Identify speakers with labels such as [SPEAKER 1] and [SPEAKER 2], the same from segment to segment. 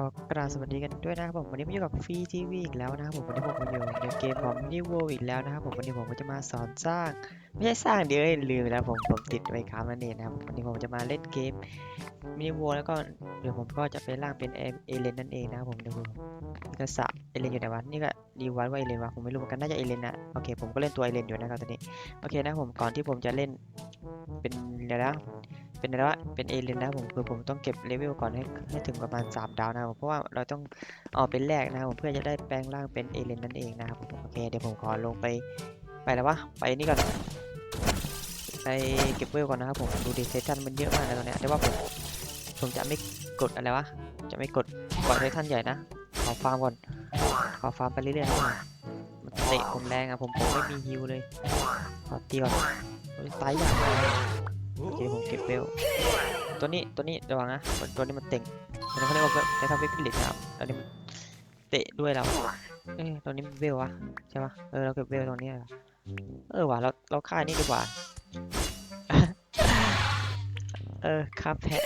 [SPEAKER 1] ขอกราบสวัสดีกันด้วยนะครับผมวันนี้มาอยู่กับฟรีทีวีอีกแล้วนะครับผมวันนี้ผมมาอยู่ในเกมของ New World อีกแล้วนะครับผมวันนี้ผมก็จะมาสอนสร้าง ไม่ใช่สร้างเดี๋ยวลืมแล้วผมผมติดไว้ค้างนั่นเองนะครับวันนี้ผมจะมาเล่นเกม New World แล้วก็เดี๋ยวผมก็จะไปร่างเป็นเอเลนนั่นเองนะครับผมเดี๋ยวผมก็สะเอเลนอยู่ไหนวะนี่ก็ดีวัดว่าเอเลนวะผมไม่รู้เหมือนกันน่าจะเอเลนนะโอเคผมก็เล่นตัวเอเลนอยู่นะครับตอนนี้โอเคนะผมก่อนที่ผมจะเล่นเป็นเดี๋ยวนะ เป็นอะไรวะเป็นเอเลนนะผมคือผมต้องเก็บเลเวลก่อนให้ให้ถึงประมาณ 3 ดาวนะครับผมเพราะว่าเราต้องเอาเป็นแรกนะครับผมเพื่อจะได้แปลงร่างเป็นเอเลนนั่นเองนะครับผมโอเคเดี๋ยวผมขอลงไปไปแล้ววะไปนี่ก่อนไปเก็บเวลก่อนนะครับผมดูดิเซตันมันเยอะมากนะตรงเนี้ยแต่ว่าผมผมจะไม่กดอะไรวะจะไม่กดก่อนเซตันใหญ่นะขอฟาร์มก่อนขอฟาร์มไปเรื่อยๆนะมันเตะผมแรงอะผมผมไม่มีฮิวเลยขอตีก่อนตายอย่างเลย โอเคผมเก็บเบลตัวนี้ตัวนี้ระวังนะเหมือนตัวนี้มันเต่งตัวนี้เขาเรียกว่าในทำวิกฤตครับตัวนี้มันเตะด้วยเราเอ้ตัวนี้มันเบลวะใช่ปะเออเราเก็บเบลตรงนี้เออว่ะเราเราฆ่านี่ดีกว่าเออฆ่าแพะ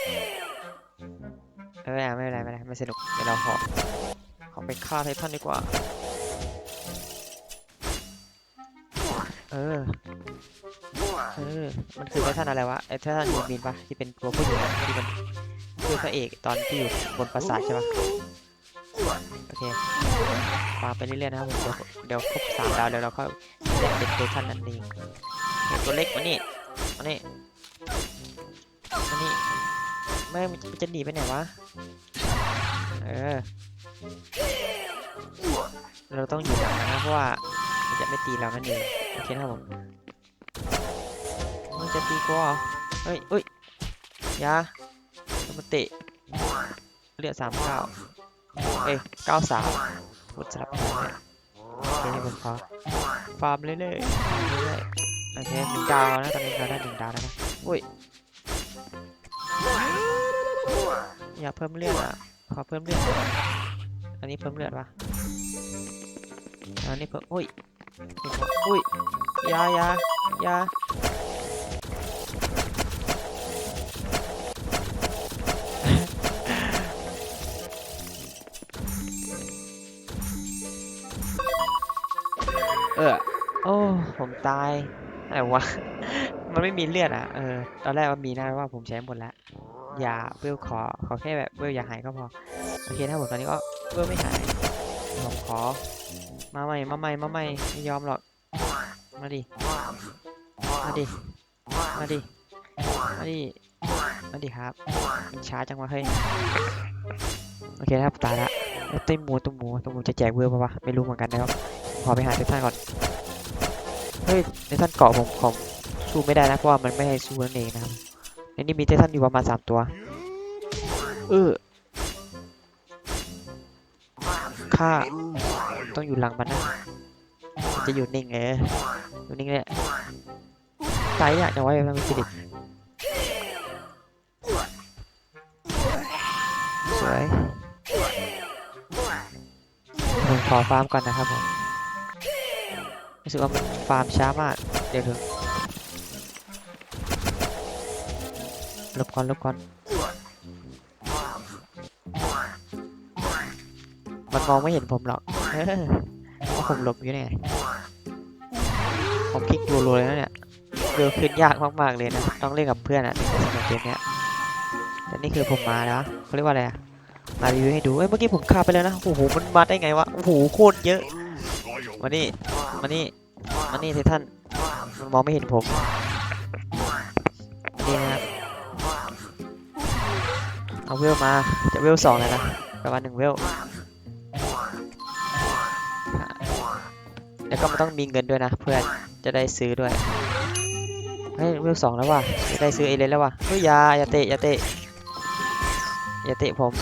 [SPEAKER 1] ไม่เป็นไรไม่เป็นไรไม่เป็นไรไม่สนุกเดี๋ยวเราขอขอไปฆ่าไททันดีกว่าเออ เออมันคือไททันอะไรวะไอ้ไททันยูมินปะที่เป็นตัวผู้หญิงอะที่มันคือพระเอกตอนที่อยู่บนปราสาทใช่ปะโอเคฟาร์มไปเรื่อยๆนะครับผมเดี๋ยวเดี๋ยวครบสามดาวเดี๋ยวเราก็ได้เป็นไททันนั่นเองเห็นตัวเล็กมานี่มานี่มานี่ไม่มันมันจะหนีไปไหนวะเออเราต้องอยู่หลังนะเพราะว่ามันจะไม่ตีเรานั่นเองโอเคนะครับผม จะตีกูเหรอเฮ้ยเฮ้ยยามันมาเตะเลือดสามเก้าเอ้ยเก้าสามกดสลับกันเนี่ยโอเคผมขอฟาร์มเรื่อยๆเรื่อยๆโอเคหนึ่งดาวนะตอนนี้เราได้หนึ่งดาวแล้วนะอุ้ยอย่าเพิ่มเลือดอะขอเพิ่มเลือดอันนี้เพิ่มเลือดปะอันนี้เพิ่มอุ้ยอุ้ยยายายา ผมตายอะไรวะ มันไม่มีเลือดอะ เออ ตอนแรกมันมีนะว่าผมใช้หมดแล้วอย่าเวลขอ ขอแค่แบบเวลอย่าหายก็พอ โอเคถ้าผมตอนนี้ก็เวลไม่หาย ผมขอ มาใหม่ มาใหม่ มาใหม่ ไม่ยอมหรอก มาดิ มาดิ มาดิ มาดิ มาดิครับ มันช้าจังวะเฮ้ย โอเคครับตายละตุ้ยหมูตุ้มหมูตุ้มหมูจะแจกเวอร์ปะวะ ไม่รู้เหมือนกันนะครับ ขอไปหาไททันก่อน เฮ้ยไททันเกาะผมผมสู้ไม่ได้นะเพราะว่ามันไม่ให้สู้นั่นเองนะครับในนี้มีไททันอยู่ประมาณสามตัวเออข้าต้องอยู่หลังมันนะจะอยู่นิ่งเอออยู่นิ่งเลยตายอยากจะไว้มันมีสิริสวยผมขอฟาร์มก่อนนะครับผม รู้สึกว่ามันฟาร์มช้ามาก เดี๋ยวถึงลบก่อนลบก่อนมันมองไม่เห็นผมหรอกเพราะผมหลบอยู่เนี่ยผมคลิกรัวๆเลยนะเนี่ยเร็วขึ้นยากมากๆเลยนะ ต้องเล่นกับเพื่อนอะถึงจะสนุกเกมเนี้ยแต่นี่คือผมมาแล้วเขาเรียกว่าอะไรอะมารีวิวให้ดูเอ้ยเมื่อกี้ผมฆ่าไปแล้วนะ โอ้โห มันมาได้ไงวะ โอ้โห โคตรเยอะมานี่ มานี่มานี่สิท่านมันมองไม่เห็นผมนี่นะครับเอาเวลมาจะเวลสองเลยนะประมาณหนึ่งเวลแล้วก็มันต้องมีเงินด้วยนะเพื่อนจะได้ซื้อด้วยเฮ้ยเวลสองแล้วว่ะจะได้ซื้อเอเลนแล้วว่ะเฮ้ยอยาอย่าเตะอย่าเตะอย่าเตะผม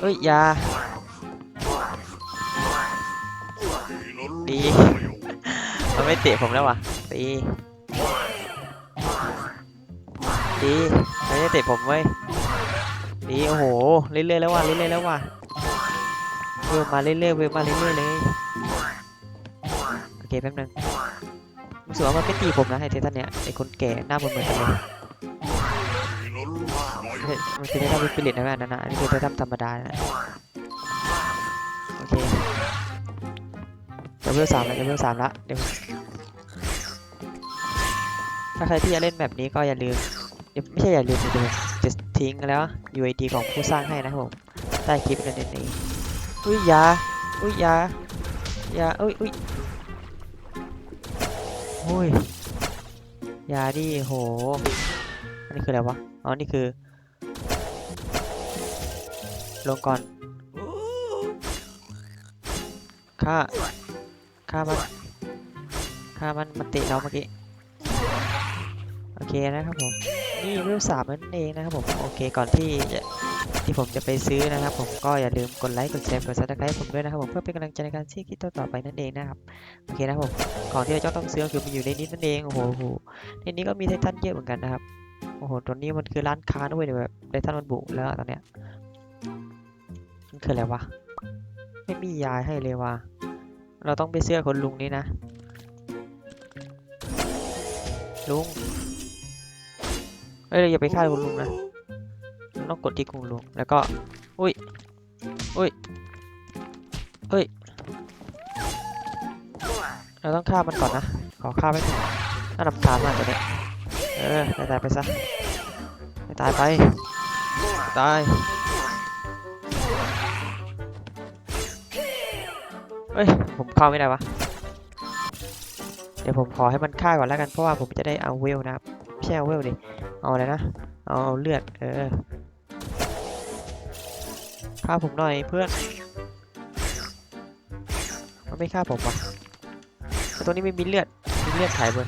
[SPEAKER 1] เฮ้ยอยา ดีมันไม่เตะผมแล้วว่ะตีดีมันไม่เตะผมเว้ยดีโอ้โหเรื่อยๆแล้วว่ะเรื่อยๆแล้วว่ะเวลมาเรื่อยๆเวลมาเรื่อยๆเลยโอเคแป๊บนึงรู้สึกว่ามันไม่ตีผมนะไอ้เทตันเนี่ยไอ้คนแก่หน้าเหมือนกันเลยมันคือได้ทำเป็นปิริตนะแม่นั่นนะอันนี้คือได้ทำธรรมดานะโอเค เดี๋ยวเวลสามแล้วเดี๋ยวเวลสามละเดี๋ยวถ้าใครที่จะเล่นแบบนี้ก็อย่าลืมไม่ใช่อย่าลืมเดี๋ยวจะทิ้งแล้ว UID ของผู้สร้างให้นะครับผมใต้คลิปนั่นเองอุ้ยยาอุ้ยยายาอุ้ยอุ้ยอุ้ยยาดิโหอันนี้คืออะไรวะอ๋อนี่คือลงก่อนฆ่า ฆ่ามันฆ่ามันมันเตะเราเมื่อกี้ โอเคนะครับผม นี่เวลสามนั่นเองนะครับผม โอเค ก่อนที่จะที่ผมจะไปซื้อนะครับ ผมก็อย่าลืมกดไลค์ กดแชร์ กดซับสไครต์ผมด้วยนะครับผมเพื่อเป็นกำลังใจในการซีคลิปต่อไปนั่นเองนะครับ โอเคนะครับผม ของที่เราจะต้องซื้อคือมันอยู่ในนี้นั่นเอง โอ้โหในนี้ก็มีไททันเยอะเหมือนกันนะครับ โอ้โห ตัวนี้มันคือร้านค้าด้วยเดี๋ยวแบบไททันมันบุกแล้วตอนเนี้ย มันคืออะไรวะ ไม่มียายให้เลยว่ะ เราต้องไปเสื้อคนลุงนี่นะ ลุงเอ้ยเราอย่าไปฆ่าคุณลุงนะต้องกดที่คุณลุง แล้วก็ อุ้ย อุ้ยเฮ้ย เราต้องฆ่ามันก่อนนะ ขอฆ่าไว้ก่อนน่ารำคาญมากตัวเนี้ยเออตายไปซะตายไป ตาย เฮ้ย ผมเข้าไม่ได้วะ เดี๋ยวผมขอให้มันฆ่าก่อนแล้วกันเพราะว่าผมจะได้เอาเวลนะครับไม่ใช่เอาเวลดิ เอาอะไรนะเอาเลือด เออฆ่าผมหน่อยเพื่อน มันไม่ฆ่าผมวะแต่ตรงนี้ไม่มีเลือด มีเลือดถ่ายบน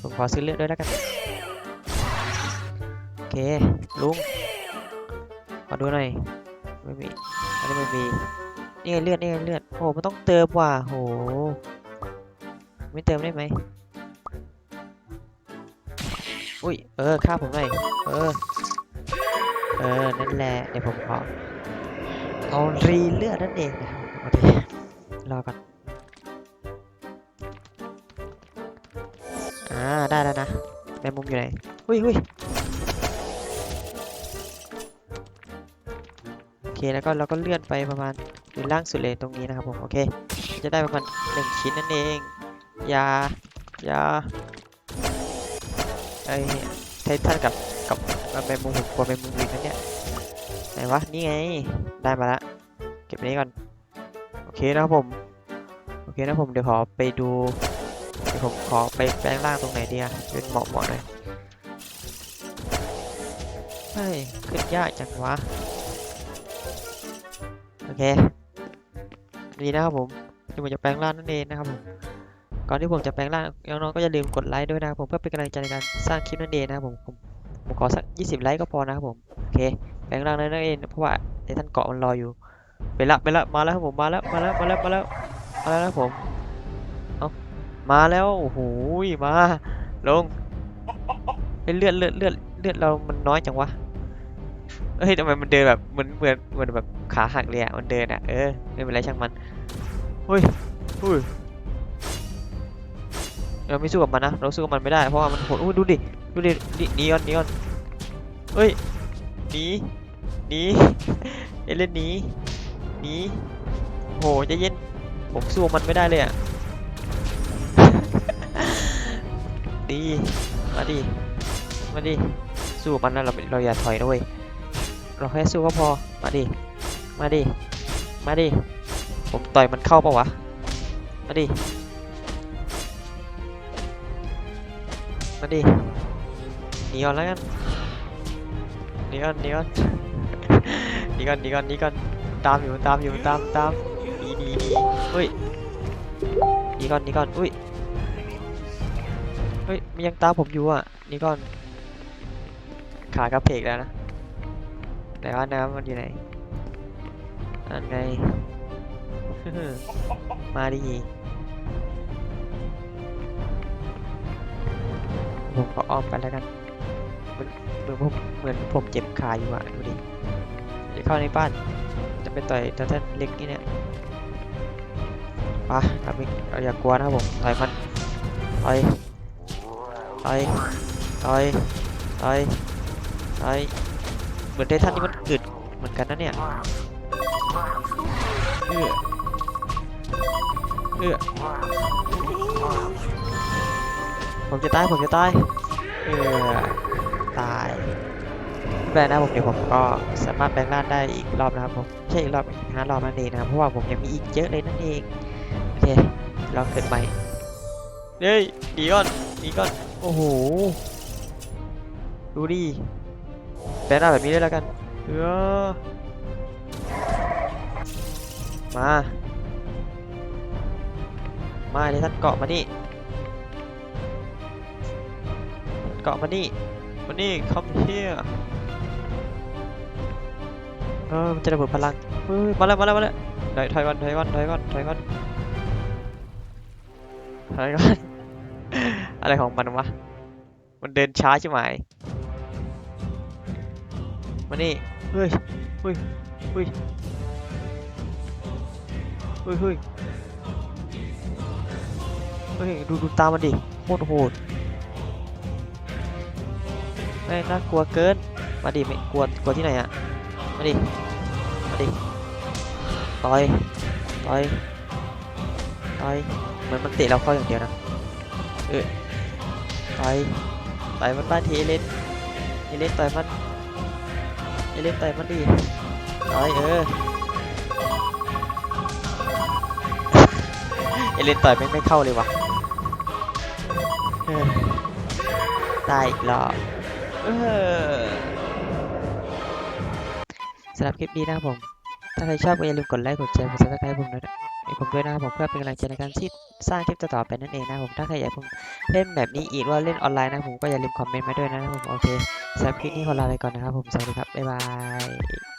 [SPEAKER 1] ผมขอซื้อเลือดด้วยแล้วกัน โอเค ลุง ขอดูหน่อย ไม่มี อันนี้ไม่มี นี่ไงเลือด นี่ไงเลือด โอ้มันต้องเติมว่ะโห ไม่เติมได้ไหมอุ้ย เออฆ่าผมหน่อย เออ เออ นั่นแหละ เดี๋ยวผมขอ เอารีเลือดนั่นเองนะครับโอเครอก่อน อ่า ได้แล้วนะ แมงมุมอยู่ไหน อุ้ยอุ้ยโอเค แล้วก็เราก็เลื่อนไปประมาณ อยู่ล่างสุดเลยตรงนี้นะครับผม โอเค จะได้ประมาณหนึ่งชิ้นนั่นเอง ยา ยาไอ้ไททันกับกับแมงมุมผมกลัวแมงมุมวิ่งนั่นเนี่ย ไหนวะ นี่ไง ได้มาละเก็บนนี้ก่อน โอเคนะครับผม โอเคนะผมเดี๋ยวขอไปดูเดี๋ยวผมขอไปแปลงร่างตรงไหนดีอะเป็นเหมาะเหมาะหน่อยเฮ้ยขึ้นยากจังวะ โอเค นี่นะครับผมที่ผมจะแปลงร่างนั่นเองนะครับผมก่อนที่ผมจะแปลงร่างน้องๆก็อย่าลืมกดไลค์ด้วยนะครับผมเพื่อเป็นกำลังใจในการสร้างคลิปนั่นเองนะครับผมผมผมขอสัก 20 ไลค์ก็พอนะครับผมโอเคแปลงร่างนั่นเองเพราะว่าไอ้ท่านเกาะมันรออยู่ไปละไปละมาแล้วครับผมมาแล้วมาแล้วมาแล้วมาแล้วมาแล้วนะครับผมมาแล้วโอ้โหมาลงเลือดเลือดเลือดเลือดเรามันน้อยจังวะเฮ้ยทำไมมันเดินแบบเหมือนเหมือนเหมือนแบบขาหักเลยอะมันเดินอะเออไม่เป็นไรช่างมัน เฮ้ยเฮ้ยเราไม่สู้กับมันนะ เราสู้กับมันไม่ได้ เพราะว่ามันโหดอุ้ยดูดิ ดูดิหนีหนีก่อนหนีก่อนเฮ้ย หนี หนี เอเลนหนี หนี โหใจเย็น ผมสู้กับมันไม่ได้เลยอะ ดี มาดิ มาดิ สู้กับมันนะเราเราอย่าถอยนะเว้ย เราแค่สู้ก็พอ มาดิ มาดิ มาดิ ผมต่อยมันเข้าปะวะ มาดิ มาดิหนีก่อนแล้วกันหนีก่อนหนีก่อนหนีก่อนหนีก่อนหนีก่อนตามอยู่ตามอยู่ตามตามหนีหนีหนีเฮ้ยหนีก่อนหนีก่อนอุ้ยเฮ้ยมันยังตามผมอยู่อะหนีก่อน ขากระเพกแล้วนะแต่ว่าน้ำมันอยู่ไหนอันไง มาดิผมขออ้อมไปแล้วกันเหมือนเหมือนผมเหมือนผมเจ็บขาอยู่อะดูดิจะเข้าในบ้าน จะไปต่อยตัวท่านเล็กนี่เนี่ยปเราไม่เราอย่ากลัวนะครับผมต่อยมันต่อยต่อยต่อยต่อยต่อยมือนไททันนี่มันกึดเหมือนกันนะเนี่ย เออเอผมจะตาย ผมจะตาย เออ ตายไม่เป็นะผมเดี๋ยวผมก็สามารถแปลงร่างได้อีกรอบนะครับผมใช่อีกรอบอีกห้ารอบนั่นเองนะครับเพราะว่าผมยังมีอีกเยอะเลยนั่นเอง โอเคลองเกิดใหม่เฮ้ยหนีก่อนหนีก่อน โอ้โห ดูดิแปลงร่างแบบนี้เลยแล้วกัน เออมา มาเลยท่านเกาะมานี่เกาะมานี่มานี่ come here เออมันจะระเบิดพลังเฮ้ยมาแล้วมาแล้วมาแล้วถอยถอยก่อนถอยก่อนถอยก่อนถอยก่อนถอยก่อนอะไรของมันวะมันเดินช้าใช่ไหมมานี่เฮ้ยเฮ้ยเฮ้ยเฮ้ยเฮ้ย เฮ้ยดูดูตามมันดิโคตรโหดไม่น่ากลัวเกินมาดิไม่กลัวกลัวที่ไหนอะมาดิมาดิต่อยต่อยต่อยเหมือนมันเตะเราเข้าอย่างเดียวนะเออต่อยต่อยมันบ้านทีเอเลนเอเลนต่อยมันเอเลนต่อยมันดิต่อยเออเอเลนต่อยไม่ไม่เข้าเลยวะ ตายอีกรอบเออสำหรับคลิปนี้นะครับผม ถ้าใครชอบก็อย่าลืมกดไลค์ กดแชร์ กดซับสไครต์ผมด้วยให้ผมด้วยนะครับผมเพื่อเป็นกำลังใจในการที่สร้างคลิปต่อๆไปนั่นเองนะครับผม ถ้าใครอยากผมเล่นแบบนี้อีกว่าเล่นออนไลน์นะผมก็อย่าลืมคอมเมนต์มาด้วยนะครับผม โอเคสำหรับคลิปนี้ขอลาไปก่อนนะครับผม สวัสดีครับ บ๊ายบาย